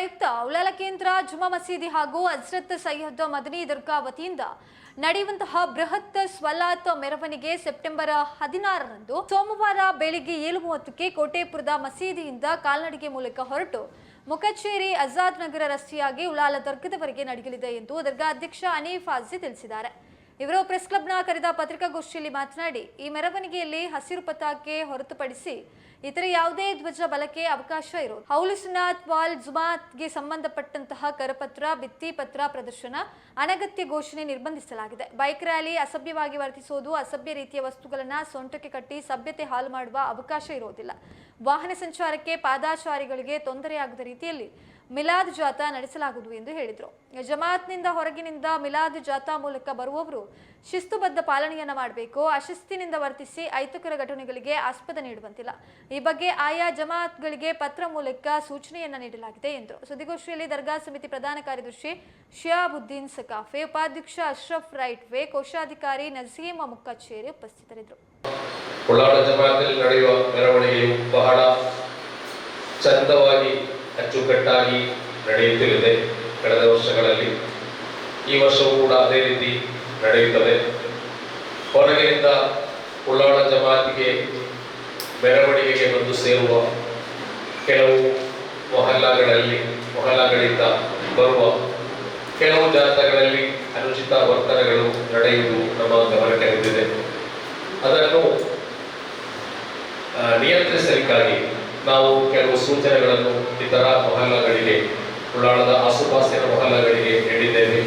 ಪ್ರಯುಕ್ತ ಉಲಾಲ ಕೇಂದ್ರ, ಜುಮಾ ಮಸೀದಿ ಹಾಗೂ ಹಜ್ರತ್ ಸೈಯದ್ ಮದನಿ ದರ್ಗಾ ವತಿಯಿಂದ ನಡೆಯುವಂತಹ ಬೃಹತ್ ಸ್ವಲಾತ್ ಮೆರವಣಿಗೆ ಸೆಪ್ಟೆಂಬರ್ ಹದಿನಾರರಂದು ಸೋಮವಾರ ಬೆಳಿಗ್ಗೆ ಏಳು ಮೂವತ್ತಕ್ಕೆ ಕೋಟೆಪುರದ ಮಸೀದಿಯಿಂದ ಕಾಲ್ನಡಿಗೆ ಮೂಲಕ ಹೊರಟು ಮುಖಚೇರಿ ಆಜಾದ್ ನಗರ ರಸ್ತೆಯಾಗಿ ಉಲಾಲ ದರ್ಗದವರೆಗೆ ನಡೆಯಲಿದೆ ಎಂದು ದರ್ಗಾ ಅಧ್ಯಕ್ಷ ಅನೀಫ್ ಆಜಿ ತಿಳಿಸಿದ್ದಾರೆ. ಇವರು ಪ್ರೆಸ್ ಕ್ಲಬ್ನ ಕರೆದ ಪತ್ರಿಕಾಗೋಷ್ಠಿಯಲ್ಲಿ ಮಾತನಾಡಿ, ಈ ಮೆರವಣಿಗೆಯಲ್ಲಿ ಹಸಿರು ಪತಾಕೆ ಹೊರತುಪಡಿಸಿ ಇತರೆ ಯಾವುದೇ ಧ್ವಜ ಬಲಕ್ಕೆ ಅವಕಾಶ ಇರೋದು. ಹೌಲಿಸುನಾಥ್ ವಾಲ್ ಜುಮಾತ್ಗೆ ಸಂಬಂಧಪಟ್ಟಂತಹ ಕರಪತ್ರ, ಭಿತ್ತಿ ಪತ್ರ ಪ್ರದರ್ಶನ ಅನಗತ್ಯ ಘೋಷಣೆ ನಿರ್ಬಂಧಿಸಲಾಗಿದೆ. ಬೈಕ್ ರ್ಯಾಲಿ ಅಸಭ್ಯವಾಗಿ ವರ್ತಿಸುವುದು ಅಸಭ್ಯ ರೀತಿಯ ವಸ್ತುಗಳನ್ನು ಸೊಂಟಕ್ಕೆ ಕಟ್ಟಿ ಸಭ್ಯತೆ ಹಾಲು ಮಾಡುವ ಅವಕಾಶ ಇರೋದಿಲ್ಲ. ವಾಹನ ಸಂಚಾರಕ್ಕೆ ಪಾದಾಚಾರಿಗಳಿಗೆ ತೊಂದರೆಯಾಗದ ರೀತಿಯಲ್ಲಿ ಮಿಲಾದ್ ಜಾಥಾ ನಡೆಸಲಾಗುವುದು ಎಂದು ಹೇಳಿದರು. ಜಮಾತ್ನಿಂದ ಹೊರಗಿನಿಂದ ಮಿಲಾದ್ ಜಾಥಾ ಮೂಲಕ ಬರುವವರು ಶಿಸ್ತುಬದ್ಧ ಪಾಲನೆಯನ್ನು ಮಾಡಬೇಕು ಅಶಿಸ್ತಿನಿಂದ ವರ್ತಿಸಿ ಐತುಕರ ಘಟನೆಗಳಿಗೆ ಆಸ್ಪದ ನೀಡುವಂತಿಲ್ಲ. ಈ ಬಗ್ಗೆ ಆಯಾ ಜಮಾತ್ಗಳಿಗೆ ಪತ್ರ ಮೂಲಕ ಸೂಚನೆಯನ್ನು ನೀಡಲಾಗಿದೆ ಎಂದರು. ಸುದ್ದಿಗೋಷ್ಠಿಯಲ್ಲಿ ದರ್ಗಾ ಸಮಿತಿ ಪ್ರಧಾನ ಕಾರ್ಯದರ್ಶಿ ಶಿಯಾಬುದ್ದೀನ್ ಸಕಾಫೆ, ಉಪಾಧ್ಯಕ್ಷ ಅಶ್ರಫ್ ರೈಟ್ ವೇ, ಕೋಶಾಧಿಕಾರಿ ನಜೀಮ್ ಮುಕ್ಕಚ್ಚೇರಿ ಉಪಸ್ಥಿತರಿದ್ದರು. ನಡೆಯುವ ಮೆರವಣಿಗೆಯು ಬಹಳ ಚಂದವಾಗಿ ಅಚ್ಚುಕಟ್ಟಾಗಿ ನಡೆಯುತ್ತಿದೆ ಕಳೆದ ವರ್ಷಗಳಲ್ಲಿ. ಈ ವರ್ಷವೂ ಕೂಡ ಅದೇ ರೀತಿ ನಡೆಯುತ್ತದೆ. ಹೊರಗಿನಿಂದ ಉಳ್ಳಾಳ ಜಮಾತಿಗೆ, ಮೆರವಣಿಗೆಗೆ ಬಂದು ಸೇರುವ ಕೆಲವು ಮೊಹಲ್ಲಾಗಳಲ್ಲಿ, ಮೊಹಲ್ಲಾಗಳಿಂದ ಬರುವ ಕೆಲವು ಜಾತಗಳಲ್ಲಿ ಅನುಚಿತ ವರ್ತನೆಗಳು ನಡೆಯುವುದು ನಮ್ಮ ಗಮನಕ್ಕೆ ಬಂದಿದೆ. ಅದನ್ನು ನಿಯಂತ್ರಿಸಲಿಕ್ಕಾಗಿ ನಾವು ಕೆಲವು ಸೂಚನೆಗಳನ್ನು ಇತರ ಮೊಹಲ್ಲಾಗಳಿಗೆ ಉಳ್ಳಾಳದ ಆಸುಪಾಸಿನ ಮೊಹಲ್ಲಾಗಳಿಗೆ ನೀಡಿದ್ದೇವೆ.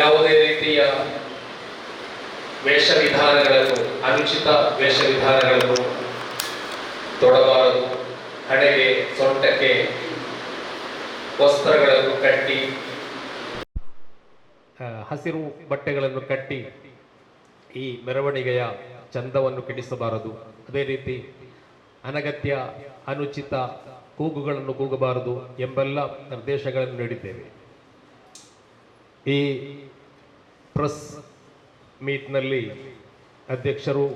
ಯಾವುದೇ ರೀತಿಯ ವೇಷವಿಧಾನಗಳನ್ನು, ಅನುಚಿತ ವೇಷವಿಧಾನಗಳನ್ನು ತೊಡಬಾರದು. ಹಣೆಗೆ, ಸೊಂಟಕ್ಕೆ ವಸ್ತ್ರಗಳನ್ನು ಕಟ್ಟಿ ಹಸಿರು ಬಟ್ಟೆಗಳನ್ನು ಕಟ್ಟಿ ಈ ಮೆರವಣಿಗೆಯ ಚಂದವನ್ನು ಕೆಡಿಸಬಾರದು. ಅದೇ ರೀತಿ ಅನಗತ್ಯ, ಅನುಚಿತ ಕೂಗುಗಳನ್ನು ಕೂಗಬಾರದು ಎಂಬೆಲ್ಲ ನಿರ್ದೇಶಗಳನ್ನು ನೀಡಿದ್ದೇವೆ. ಈ ಪ್ರೆಸ್ ಮೀಟ್ನಲ್ಲಿ ಅಧ್ಯಕ್ಷರು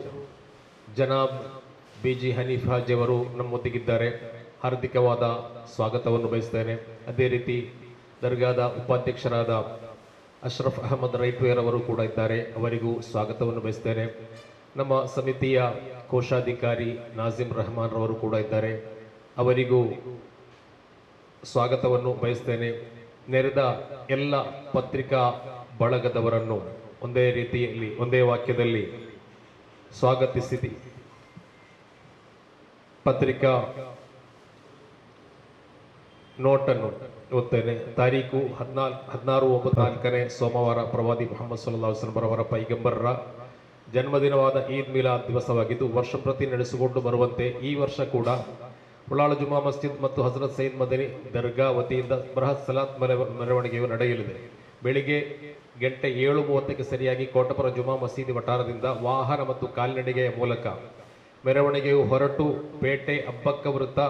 ಜನಾಬ್ ಬಿ ಜಿ ಹನೀಫ್ ಅವರು ನಮ್ಮೊಂದಿಗಿದ್ದಾರೆ ಹಾರ್ದಿಕವಾದ ಸ್ವಾಗತವನ್ನು ಬಯಸ್ತೇನೆ. ಅದೇ ರೀತಿ ದರ್ಗಾದ ಉಪಾಧ್ಯಕ್ಷರಾದ ಅಶ್ರಫ್ ಅಹಮದ್ ರೈಟ್ವೇರ್ ಅವರು ಕೂಡ ಇದ್ದಾರೆ. ಅವರಿಗೂ ಸ್ವಾಗತವನ್ನು ಬಯಸ್ತೇನೆ. ನಮ್ಮ ಸಮಿತಿಯ ಕೋಶಾಧಿಕಾರಿ ನಾಜಿಮ್ ರಹಮಾನ್ ರವರು ಕೂಡ ಇದ್ದಾರೆ. ಅವರಿಗೂ ಸ್ವಾಗತವನ್ನು ಬಯಸ್ತೇನೆ. ನೆರೆದ ಎಲ್ಲ ಪತ್ರಿಕಾ ಬಳಗದವರನ್ನು ಒಂದೇ ರೀತಿಯಲ್ಲಿ, ಒಂದೇ ವಾಕ್ಯದಲ್ಲಿ ಸ್ವಾಗತಿಸಿದೆ. ಪತ್ರಿಕಾ ನೋಟನ್ನು ಓದ್ತೇನೆ. ತಾರೀಕು ಹದಿನಾಲ್ಕು ಹದಿನಾರು ಒಂಬತ್ತು ನಾಲ್ಕನೇ ಸೋಮವಾರ ಪ್ರವಾದಿ ಮೊಹಮ್ಮದ್ ಸಲ್ಲಾ ಬರವರ ಪೈಗಂಬರರ ಜನ್ಮದಿನವಾದ ಈದ್ ಮಿಲಾದ್ ದಿವಸವಾಗಿದ್ದು ವರ್ಷ ಪ್ರತಿ ನಡೆಸಿಕೊಂಡು ಬರುವಂತೆ ಈ ವರ್ಷ ಕೂಡ ಉಳಾಳ ಜುಮಾ ಮಸ್ಜಿದ್ ಮತ್ತು ಹಜರತ್ ಸೈದ್ ಮದನಿ ದರ್ಗಾ ವತಿಯಿಂದ ಬೃಹತ್ ಸಲಾತ್ ಮೆರವ- ಮೆರವಣಿಗೆಯು ನಡೆಯಲಿದೆ. ಬೆಳಿಗ್ಗೆ ಗಂಟೆ ಏಳು ಮೂವತ್ತಕ್ಕೆ ಸರಿಯಾಗಿ ಕೋಟಪುರ ಜುಮಾ ಮಸೀದಿ ವಠಾರದಿಂದ ವಾಹನ ಮತ್ತು ಕಾಲ್ನಡಿಗೆಯ ಮೂಲಕ ಮೆರವಣಿಗೆಯು ಹೊರಟು ಪೇಟೆ ಅಬ್ಬಕ್ಕ ವೃತ್ತ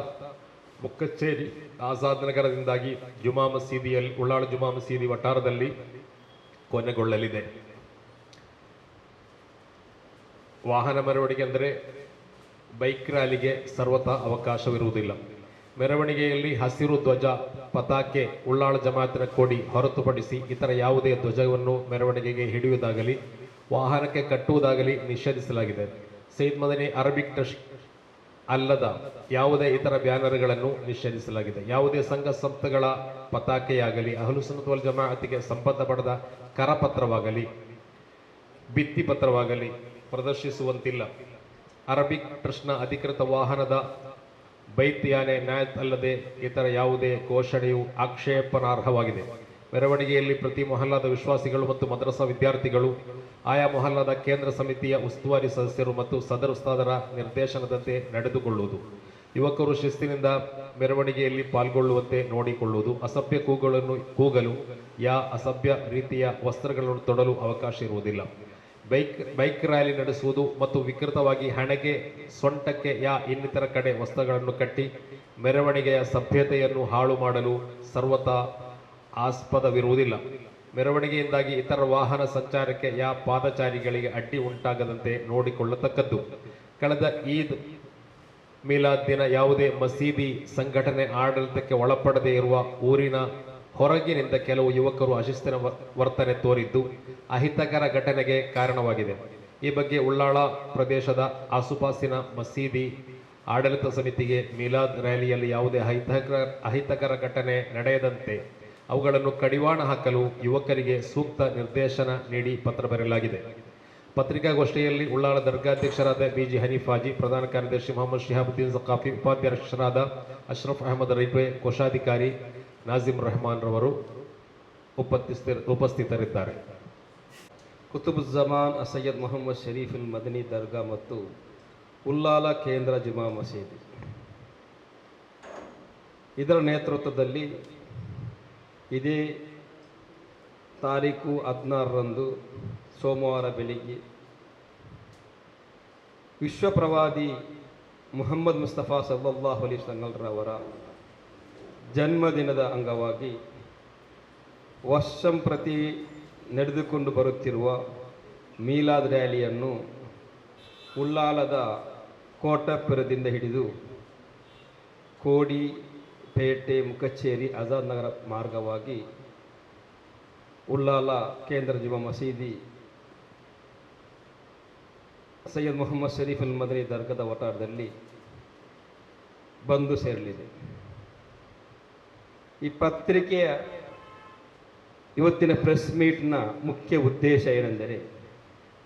ಮುಕ್ಕಚ್ಚೇರಿ ಆಜಾದ್ ನಗರದಿಂದಾಗಿ ಜುಮಾ ಮಸೀದಿಯಲ್ಲಿ ಉಳ್ಳಾಳ ಜುಮಾ ಮಸೀದಿ ವಠಾರದಲ್ಲಿ ಕೊನೆಗೊಳ್ಳಲಿದೆ. ವಾಹನ ಮೆರವಣಿಗೆ ಅಂದರೆ ಬೈಕ್ ರ್ಯಾಲಿಗೆ ಸರ್ವತಾ ಅವಕಾಶವಿರುವುದಿಲ್ಲ. ಮೆರವಣಿಗೆಯಲ್ಲಿ ಹಸಿರು ಧ್ವಜ, ಪತಾಕೆ ಉಳ್ಳಾಳ ಜಮಾತಿನ ಕೊಡಿ ಹೊರತುಪಡಿಸಿ ಇತರ ಯಾವುದೇ ಧ್ವಜವನ್ನು ಮೆರವಣಿಗೆಗೆ ಹಿಡಿಯುವುದಾಗಲಿ, ವಾಹನಕ್ಕೆ ಕಟ್ಟುವುದಾಗಲಿ ನಿಷೇಧಿಸಲಾಗಿದೆ. ಸೈದ್ ಮದನಿ ಅರಬಿಕ್ ಟ್ರಸ್ಟ್ ಅಲ್ಲದ ಯಾವುದೇ ಇತರ ಬ್ಯಾನರ್ಗಳನ್ನು ನಿಷೇಧಿಸಲಾಗಿದೆ. ಯಾವುದೇ ಸಂಘ ಸಂಸ್ಥೆಗಳ ಪತಾಕೆಯಾಗಲಿ ಅಹಲುಸುನ್ನತ್ ವಲ್ ಜಮಾಅತಿಗೆ ಸಂಬಂಧಪಡದ ಕರಪತ್ರವಾಗಲಿ, ಭಿತ್ತಿಪತ್ರವಾಗಲಿ ಪ್ರದರ್ಶಿಸುವಂತಿಲ್ಲ. ಅರಬಿಕ್ ಟ್ರಸ್ಟ್ನ ಅಧಿಕೃತ ವಾಹನದ ಬೈತ್ಯಾನೆ ನ್ಯಾಯತ್ ಅಲ್ಲದೆ ಇತರ ಯಾವುದೇ ಘೋಷಣೆಯು ಆಕ್ಷೇಪನಾರ್ಹವಾಗಿದೆ. ಮೆರವಣಿಗೆಯಲ್ಲಿ ಪ್ರತಿ ಮೊಹಲ್ಲಾದ ವಿಶ್ವಾಸಿಗಳು ಮತ್ತು ಮದ್ರಸಾ ವಿದ್ಯಾರ್ಥಿಗಳು, ಆಯಾ ಮೊಹಲ್ಲಾದ ಕೇಂದ್ರ ಸಮಿತಿಯ ಉಸ್ತುವಾರಿ ಸದಸ್ಯರು ಮತ್ತು ಸದರ್ ಉಸ್ತಾದರ ನಿರ್ದೇಶನದಂತೆ ನಡೆದುಕೊಳ್ಳುವುದು. ಯುವಕರು ಶಿಸ್ತಿನಿಂದ ಮೆರವಣಿಗೆಯಲ್ಲಿ ಪಾಲ್ಗೊಳ್ಳುವಂತೆ ನೋಡಿಕೊಳ್ಳುವುದು, ಅಸಭ್ಯ ಕೂಗಳನ್ನು ಕೂಗಲು, ಯಾ ಅಸಭ್ಯ ರೀತಿಯ ವಸ್ತ್ರಗಳನ್ನು ತೊಡಲು ಅವಕಾಶ ಇರುವುದಿಲ್ಲ. ಬೈಕ್ ಬೈಕ್ ರ್ಯಾಲಿ ನಡೆಸುವುದು ಮತ್ತು ವಿಕೃತವಾಗಿ ಹಣೆಗೆ, ಸೊಂಟಕ್ಕೆ ಯಾ ಇನ್ನಿತರ ಕಡೆ ವಸ್ತ್ರಗಳನ್ನು ಕಟ್ಟಿ ಮೆರವಣಿಗೆಯ ಸಭ್ಯತೆಯನ್ನು ಹಾಳು ಮಾಡಲು ಸರ್ವತಾ ಆಸ್ಪದವಿರುವುದಿಲ್ಲ. ಮೆರವಣಿಗೆಯಿಂದಾಗಿ ಇತರ ವಾಹನ ಸಂಚಾರಕ್ಕೆ ಯಾ ಪಾದಚಾರಿಗಳಿಗೆ ಅಡ್ಡಿ ಉಂಟಾಗದಂತೆ ನೋಡಿಕೊಳ್ಳತಕ್ಕದ್ದು. ಕಳೆದ ಈದ್ ಮೀಲಾದ್ ದಿನ ಯಾವುದೇ ಮಸೀದಿ ಸಂಘಟನೆ ಆಡಳಿತಕ್ಕೆ ಒಳಪಡದೇ ಇರುವ ಊರಿನ ಹೊರಗಿನಿಂದ ಕೆಲವು ಯುವಕರು ಅಶಿಸ್ತಿನ ವರ್ತನೆ ತೋರಿದ್ದು ಅಹಿತಕರ ಘಟನೆಗೆ ಕಾರಣವಾಗಿದೆ. ಈ ಬಗ್ಗೆ ಉಳ್ಳಾಳ ಪ್ರದೇಶದ ಆಸುಪಾಸಿನ ಮಸೀದಿ ಆಡಳಿತ ಸಮಿತಿಗೆ ಮೀಲಾದ್ ರ್ಯಾಲಿಯಲ್ಲಿ ಯಾವುದೇ ಅಹಿತಕರ ಅಹಿತಕರ ಘಟನೆ ನಡೆಯದಂತೆ ಅವುಗಳನ್ನು ಕಡಿವಾಣ ಹಾಕಲು ಯುವಕರಿಗೆ ಸೂಕ್ತ ನಿರ್ದೇಶನ ನೀಡಿ ಪತ್ರ ಬರೆಯಲಾಗಿದೆ. ಪತ್ರಿಕಾಗೋಷ್ಠಿಯಲ್ಲಿ ಉಳ್ಳಾಳ ದರ್ಗಾಧ್ಯಕ್ಷರಾದ ಬಿಜಿ ಹನೀಫಾಜಿ ಪ್ರಧಾನ ಕಾರ್ಯದರ್ಶಿ ಮೊಹಮ್ಮದ್ ಶಿಹಾಬುದ್ದೀನ್ ಜಕಾಫಿ ಉಪಾಧ್ಯಕ್ಷರಾದ ಅಶ್ರಫ್ ಅಹಮದ್ ರೈಲ್ವೆ ಕೋಶಾಧಿಕಾರಿ ನಾಜಿಮ್ ರೆಹಮಾನ್ ರವರು ಉಪಸ್ಥಿತ ಉಪಸ್ಥಿತರಿದ್ದಾರೆ. ಕುತುಬುಜ್ಜಮಾನ್ ಅಸಯ್ಯದ್ ಮೊಹಮ್ಮದ್ ಶರೀಫುಲ್ ಮದನಿ ದರ್ಗಾ ಮತ್ತು ಉಲ್ಲಾಲ ಕೇಂದ್ರ ಜುಮಾ ಮಸೀದಿ. ಇದರ ನೇತೃತ್ವದಲ್ಲಿ ಇದೇ ತಾರೀಕು ಹದಿನಾರರಂದು ಸೋಮವಾರ ಬೆಳಿಗ್ಗೆ ವಿಶ್ವಪ್ರವಾದಿ ಮುಹಮ್ಮದ್ ಮುಸ್ತಫಾ ಸಲ್ಲಲ್ಲಾಹು ಅಲಿ ಸಂಗಲ್ರವರ ಜನ್ಮದಿನದ ಅಂಗವಾಗಿ ವರ್ಷಂಪ್ರತಿ ನಡೆದುಕೊಂಡು ಬರುತ್ತಿರುವ ಮೀಲಾದ್ ರ್ಯಾಲಿಯನ್ನು ಉಳ್ಳಾಲದ ಕೋಟಪುರದಿಂದ ಹಿಡಿದು ಕೋಡಿ, ಪೇಟೆ, ಮುಕಚೇರಿ, ಆಜಾದ್ ನಗರ ಮಾರ್ಗವಾಗಿ ಉಳ್ಳಾಲ ಕೇಂದ್ರ ಜುಮಾ ಮಸೀದಿ ಸೈಯದ್ ಮೊಹಮ್ಮದ್ ಶರೀಫ್ ಅಲ್ ಮದನಿ ದರ್ಗದ ವಟಾರದಲ್ಲಿ ಬಂದು ಸೇರಲಿದೆ. ಈ ಪತ್ರಿಕೆಯ ಇವತ್ತಿನ ಪ್ರೆಸ್ ಮೀಟ್ನ ಮುಖ್ಯ ಉದ್ದೇಶ ಏನೆಂದರೆ,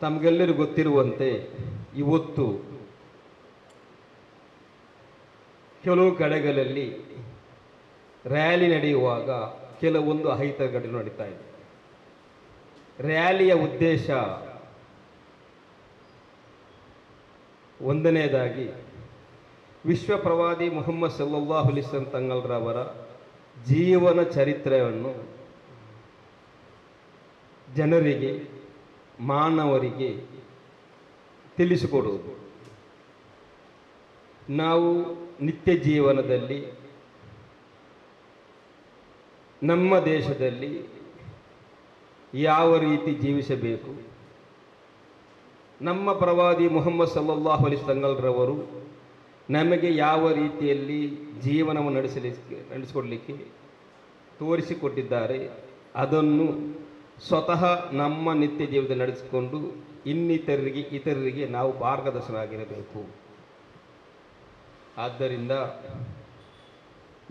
ತಮಗೆಲ್ಲರಿಗೂ ಗೊತ್ತಿರುವಂತೆ ಇವತ್ತು ಕೆಲವು ಕಡೆಗಳಲ್ಲಿ ರ್ಯಾಲಿ ನಡೆಯುವಾಗ ಕೆಲವೊಂದು ಅಹಿತ ಘಟನೆ ನಡೀತಾ ಇದೆ. ರ್ಯಾಲಿಯ ಉದ್ದೇಶ ಒಂದನೇದಾಗಿ, ವಿಶ್ವ ಪ್ರವಾದಿ ಮುಹಮ್ಮದ್ ಅಲಿಸ್ಲಂ ತಂಗಲ್ರವರ ಜೀವನ ಚರಿತ್ರೆಯನ್ನು ಜನರಿಗೆ, ಮಾನವರಿಗೆ ತಿಳಿಸಿಕೊಡುವುದು. ನಾವು ನಿತ್ಯ ಜೀವನದಲ್ಲಿ, ನಮ್ಮ ದೇಶದಲ್ಲಿ ಯಾವ ರೀತಿ ಜೀವಿಸಬೇಕು? ನಮ್ಮ ಪ್ರವಾದಿ ಮುಹಮ್ಮದ್ ಸಲ್ಲಲ್ಲಾಹು ಅಲಿ ತಂಗಲ್ರವರು ನಮಗೆ ಯಾವ ರೀತಿಯಲ್ಲಿ ಜೀವನವನ್ನು ನಡೆಸಲಿಕ್ಕೆ, ನಡೆಸಿಕೊಡಲಿಕ್ಕೆ ತೋರಿಸಿಕೊಟ್ಟಿದ್ದಾರೆ, ಅದನ್ನು ಸ್ವತಃ ನಮ್ಮ ನಿತ್ಯ ಜೀವನದಲ್ಲಿ ನಡೆಸಿಕೊಂಡು ಇನ್ನಿತರರಿಗೆ, ಇತರರಿಗೆ ನಾವು ಮಾರ್ಗದರ್ಶನವಾಗಿರಬೇಕು ಆದ್ದರಿಂದ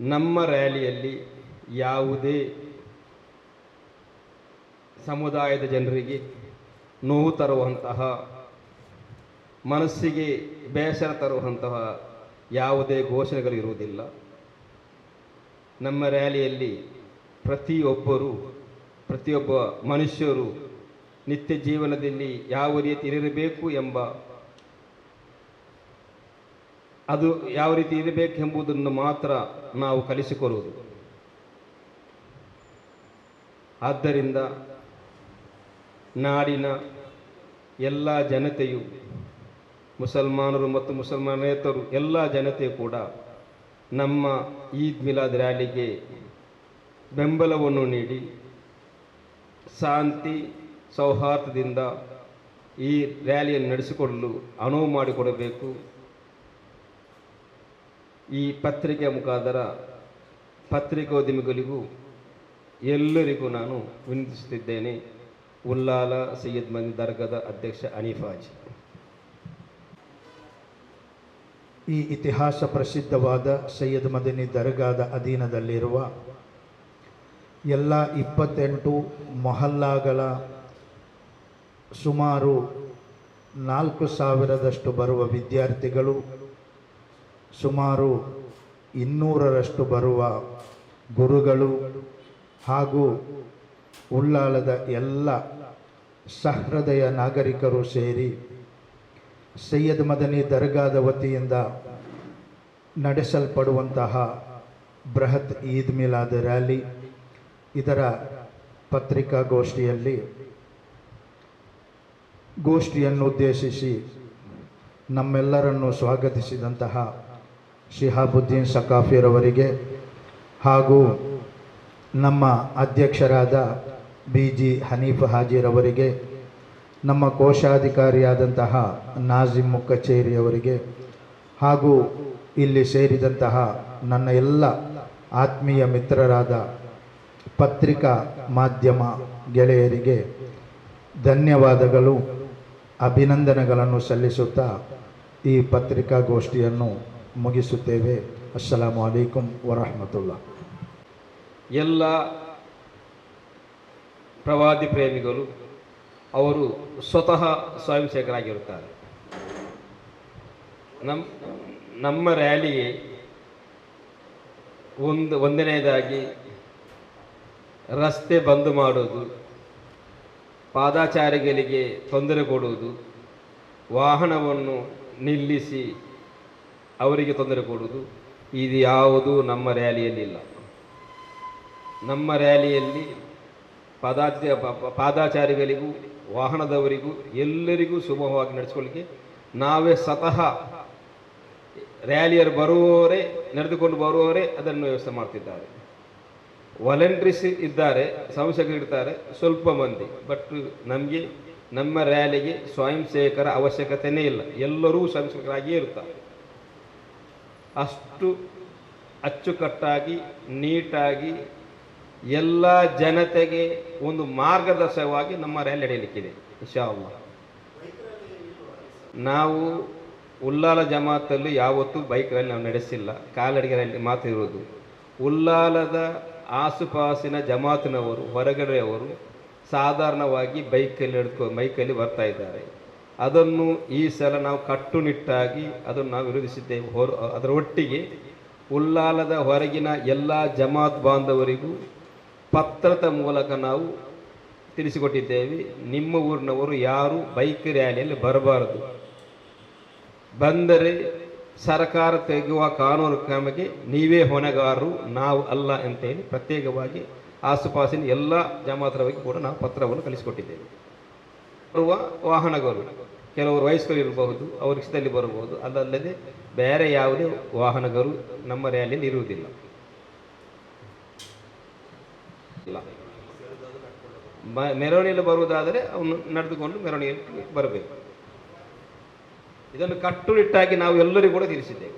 ನಮ್ಮ ರ್ಯಾಲಿಯಲ್ಲಿ ಯಾವುದೇ ಸಮುದಾಯದ ಜನರಿಗೆ ನೋವು ತರುವಂತಹ ಮನಸ್ಸಿಗೆ ಬೇಸರ ತರುವಂತಹ ಯಾವುದೇ ಘೋಷಣೆಗಳು ಇರುವುದಿಲ್ಲ. ನಮ್ಮ ರ್ಯಾಲಿಯಲ್ಲಿ ಪ್ರತಿಯೊಬ್ಬರು, ಪ್ರತಿಯೊಬ್ಬ ಮನುಷ್ಯರು ನಿತ್ಯ ಜೀವನದಲ್ಲಿ ಯಾವ ರೀತಿ ಇರಬೇಕು ಎಂಬ, ಅದು ಯಾವ ರೀತಿ ಇರಬೇಕೆಂಬುದನ್ನು ಮಾತ್ರ ನಾವು ಕಲಿಸಿಕೊಡುವುದು. ಆದ್ದರಿಂದ ನಾಡಿನ ಎಲ್ಲ ಜನತೆಯು ಮುಸಲ್ಮಾನರು ಮತ್ತು ಮುಸಲ್ಮಾನೇತರು ಎಲ್ಲ ಜನತೆ ಕೂಡ ನಮ್ಮ ಈದ್ ಮಿಲಾದ್ ರ್ಯಾಲಿಗೆ ಬೆಂಬಲವನ್ನು ನೀಡಿ ಶಾಂತಿ ಸೌಹಾರ್ದದಿಂದ ಈ ರ್ಯಾಲಿಯನ್ನು ನಡೆಸಿಕೊಳ್ಳಲು ಅನುವು ಮಾಡಿಕೊಡಬೇಕು. ಈ ಪತ್ರಿಕೆ ಮುಖಾಂತರ ಪತ್ರಿಕೋದ್ಯಮಿಗಳಿಗೂ ಎಲ್ಲರಿಗೂ ನಾನು ವಿನಂತಿಸುತ್ತಿದ್ದೇನೆ. ಉಲ್ಲಾಲ ಸೈಯದ್ ಮಂದಿ ದರ್ಗದ ಅಧ್ಯಕ್ಷ ಅನೀಫಾಜ್. ಈ ಇತಿಹಾಸ ಪ್ರಸಿದ್ಧವಾದ ಸೈಯದ್ ಮದಿನಿ ದರ್ಗಾದ ಅಧೀನದಲ್ಲಿರುವ ಎಲ್ಲ ಇಪ್ಪತ್ತೆಂಟು ಮೊಹಲ್ಲಾಗಳ ಸುಮಾರು ನಾಲ್ಕು ಸಾವಿರದಷ್ಟು ಬರುವ ವಿದ್ಯಾರ್ಥಿಗಳು, ಸುಮಾರು ಇನ್ನೂರರಷ್ಟು ಬರುವ ಗುರುಗಳು ಹಾಗೂ ಉಳ್ಳಾಲದ ಎಲ್ಲ ಸಹೃದಯ ನಾಗರಿಕರು ಸೇರಿ ಸೈಯದ್ ಮದನಿ ದರ್ಗಾದ ವತಿಯಿಂದ ನಡೆಸಲ್ಪಡುವಂತಹ ಬೃಹತ್ ಈದ್ ಮಿಲಾದ್ ರ್ಯಾಲಿ ಇದರ ಪತ್ರಿಕಾಗೋಷ್ಠಿಯಲ್ಲಿ ಗೋಷ್ಠಿಯನ್ನು ಉದ್ದೇಶಿಸಿ ನಮ್ಮೆಲ್ಲರನ್ನು ಸ್ವಾಗತಿಸಿದಂತಹ ಶಿಹಾಬುದ್ದೀನ್ ಸಕಾಫಿರವರಿಗೆ ಹಾಗೂ ನಮ್ಮ ಅಧ್ಯಕ್ಷರಾದ ಬಿ ಜಿ ಹನೀಫ್ ಹಾಜಿರವರಿಗೆ ನಮ್ಮ ಕೋಶಾಧಿಕಾರಿಯಾದಂತಹ ನಾಜಿಮ್ ಮುಕ್ಕಚೇರಿ ಅವರಿಗೆ ಹಾಗೂ ಇಲ್ಲಿ ಸೇರಿದಂತಹ ನನ್ನ ಎಲ್ಲ ಆತ್ಮೀಯ ಮಿತ್ರರಾದ ಪತ್ರಿಕಾ ಮಾಧ್ಯಮ ಗೆಳೆಯರಿಗೆ ಧನ್ಯವಾದಗಳು, ಅಭಿನಂದನೆಗಳನ್ನು ಸಲ್ಲಿಸುತ್ತಾ ಈ ಪತ್ರಿಕಾಗೋಷ್ಠಿಯನ್ನು ಮುಗಿಸುತ್ತೇವೆ. ಅಸ್ಸಲಾಮು ಅಲೈಕುಂ ವರಹಮತುಲ್ಲಾ ಎಲ್ಲ ಪ್ರವಾದಿ ಪ್ರೇಮಿಗಳು ಅವರು ಸ್ವತಃ ಸ್ವಯಂಸೇವಕರಾಗಿರುತ್ತಾರೆ. ನಮ್ಮ ನಮ್ಮ ರ್ಯಾಲಿಗೆ ಒಂದು, ಒಂದನೆಯದಾಗಿ ರಸ್ತೆ ಬಂದ್ ಮಾಡೋದು, ಪಾದಾಚಾರಿಗಳಿಗೆ ತೊಂದರೆ ಕೊಡುವುದು, ವಾಹನವನ್ನು ನಿಲ್ಲಿಸಿ ಅವರಿಗೆ ತೊಂದರೆ ಕೊಡುವುದು, ಇದು ಯಾವುದು ನಮ್ಮ ರ್ಯಾಲಿಯಲ್ಲಿಲ್ಲ. ನಮ್ಮ ರ್ಯಾಲಿಯಲ್ಲಿ ಪಾದಾಚ ಪಾದಾಚಾರಿಗಳಿಗೂ ವಾಹನದವರಿಗೂ ಎಲ್ಲರಿಗೂ ಸುಗಮವಾಗಿ ನಡೆಸ್ಕೊಳ್ಳಿಕ್ಕೆ ನಾವೇ ಸ್ವತಃ ರ್ಯಾಲಿಯರು ಬರುವವರೇ, ನಡೆದುಕೊಂಡು ಬರುವವರೇ ಅದನ್ನು ವ್ಯವಸ್ಥೆ ಮಾಡ್ತಿದ್ದಾರೆ. ವಾಲಂಟ್ರೀಸ್ ಇದ್ದಾರೆ ಸಂಶಕರಿರ್ತಾರೆ ಸ್ವಲ್ಪ ಮಂದಿ. ಬಟ್ ನಮಗೆ, ನಮ್ಮ ರ್ಯಾಲಿಗೆ ಸ್ವಯಂ ಸೇವಕರ ಅವಶ್ಯಕತೆಯೇ ಇಲ್ಲ. ಎಲ್ಲರೂ ಸ್ವಯಂ ಸೇವಕರಾಗಿಯೇ ಇರ್ತಾರೆ ಅಷ್ಟು ಅಚ್ಚುಕಟ್ಟಾಗಿ, ನೀಟಾಗಿ ಎಲ್ಲ ಜನತೆಗೆ ಒಂದು ಮಾರ್ಗದರ್ಶಕವಾಗಿ ನಮ್ಮ ರ್ಯಾಲಿ ನಡೆಯಲಿಕ್ಕಿದೆ ಇಶಾ. ನಾವು ಉಲ್ಲಾಲ ಜಮಾತಲ್ಲಿ ಯಾವತ್ತೂ ಬೈಕ್ ರ್ಯಾಲಿ ನಾವು ನಡೆಸಿಲ್ಲ ಕಾಲಡಿಗೆ ರ್ಯಾಲಿ ಮಾತ್ರ ಇರೋದು. ಉಲ್ಲಾಲದ ಆಸುಪಾಸಿನ ಜಮಾತಿನವರು, ಹೊರಗಡೆಯವರು ಸಾಧಾರಣವಾಗಿ ಬೈಕಲ್ಲಿ ಹಿಡ್ಕೊ ಬೈಕಲ್ಲಿ ಬರ್ತಾ ಇದ್ದಾರೆ. ಅದನ್ನು ಈ ಸಲ ನಾವು ಕಟ್ಟುನಿಟ್ಟಾಗಿ ಅದನ್ನು ನಾವು ವಿರೋಧಿಸಿದ್ದೇವೆ. ಹೊರ, ಅದರ ಒಟ್ಟಿಗೆ ಉಲ್ಲಾಲದ ಹೊರಗಿನ ಎಲ್ಲ ಜಮಾತ್ ಬಾಂಧವರಿಗೂ ಪತ್ರದ ಮೂಲಕ ನಾವು ತಿಳಿಸಿಕೊಟ್ಟಿದ್ದೇವೆ, ನಿಮ್ಮ ಊರಿನವರು ಯಾರು ಬೈಕ್ ರ್ಯಾಲಿಯಲ್ಲಿ ಬರಬಾರದು. ಬಂದರೆ ಸರ್ಕಾರ ತೆಗೆಯುವ ಕಾನೂನು ಕ್ರಮಕ್ಕೆ ನೀವೇ ಹೊಣೆಗಾರರು, ನಾವು ಅಲ್ಲ ಅಂತ ಹೇಳಿ ಪ್ರತ್ಯೇಕವಾಗಿ ಆಸುಪಾಸಿನ ಎಲ್ಲ ಜಮಾತ್ರವಾಗಿ ಕೂಡ ನಾವು ಪತ್ರವನ್ನು ಕಳಿಸಿಕೊಟ್ಟಿದ್ದೇವೆ. ಬರುವ ವಾಹನಗಳು, ಕೆಲವರು ವಯಸ್ಕರು ಇರಬಹುದು, ಅವರು ಇಷ್ಟದಲ್ಲಿ ಬರಬಹುದು, ಅದಲ್ಲದೆ ಬೇರೆ ಯಾವುದೇ ವಾಹನಗಳು ನಮ್ಮ ರ್ಯಾಲಿಯಲ್ಲಿ ಇರುವುದಿಲ್ಲ. ಇಲ್ಲ ಮೆರವಣಿಗೆಯಲ್ಲಿ ಬರುವುದಾದರೆ ಅವನು ನಡೆದುಕೊಂಡು ಮೆರವಣಿಗೆ ಬರಬೇಕು. ಇದನ್ನು ಕಟ್ಟುನಿಟ್ಟಾಗಿ ನಾವು ಎಲ್ಲರಿಗೂ ಕೂಡ ತಿಳಿಸಿದ್ದೇವೆ.